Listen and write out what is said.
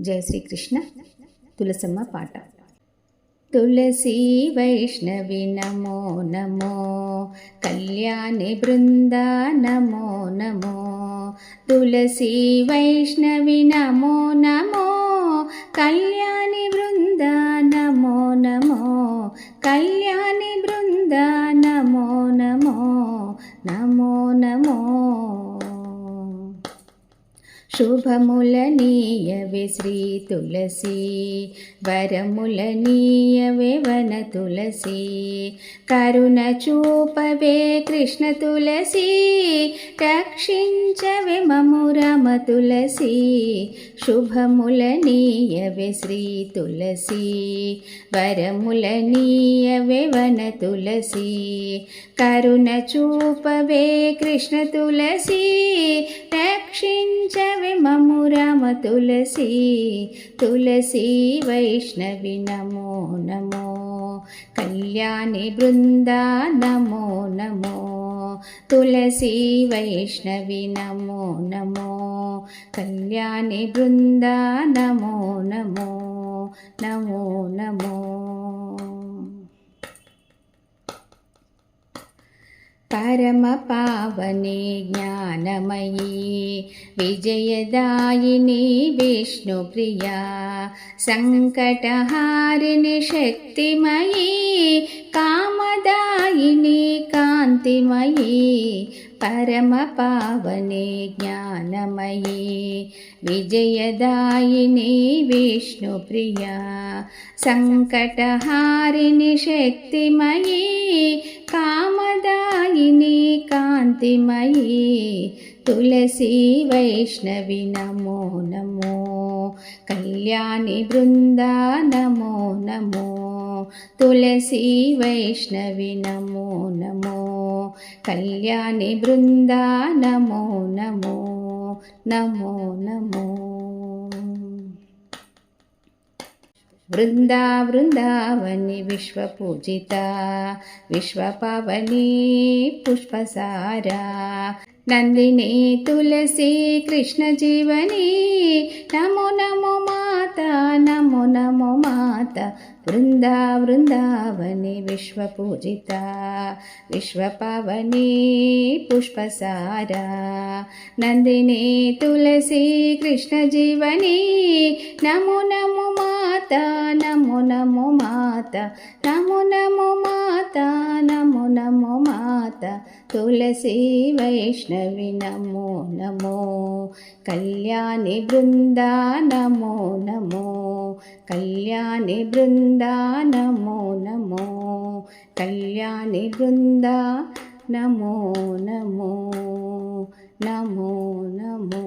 జయ శ్రీకృష్ణ తులసమ్మ పాట. తులసి వైష్ణవి నమో నమో కళ్యాణి బృంద నమో నమో తులసి వైష్ణవి నమో నమో కళ్యాణి బృంద నమో నమో కళ్యాణి బృంద శుభములనీయవే శ్రీ తులసి వరములనీయవే వన తులసి. కరుణ చూపవే కృష్ణ తులసి రక్షించవే మము రమ తులసి. శుభములనీయవే శ్రీ తులసి వరములనీయవే వన తులసి. కరుణ చూపవే కృష్ణ తులసి రక్షించవే మము రామ తులసి తులసి వైష్ణవి నమో నమో. కళ్యాణి బృంద నమో నమో. తులసి వైష్ణవి నమో నమో. కళ్యాణి బృంద నమో నమో. నమో నమో. परमपावने ज्ञानमयी। विजयदायिनी विष्णुप्रिया। सङ्कटहारिणि शक्तिमयी। कामदायिनी कान्तिमयी। కాంతిమయీ పరమ పావని జ్ఞానమయీ. విజయదాయిని విష్ణుప్రియా సంకటహారిణి శక్తిమయీ. కామదాయిని కాంతిమయీ. తులసి వైష్ణవి నమో నమో. కళ్యాణి బృంద నమో నమో. తులసి వైష్ణవి నమో నమో. కళ్యాణి బృంద నమో నమో నమో. నమో వృందా వృందావని విశ్వపూజిత విశ్వపావని పుష్పసారా. నందిని తులసి కృష్ణ జీవని నమో నమో మాత నమో. నమో మాత వృందా వృందావని విశ్వపూజిత. విశ్వపావని పుష్పసారా. నందిని తులసి కృష్ణ జీవని నమో నమో మాత నమో నమో మాత. మాత తులసి వైష్ణవి నమో నమో కళ్యాణి బృంద నమో నమో కళ్యాణి బృంద నమో నమో కళ్యాణి బృంద నమో నమో నమో నమో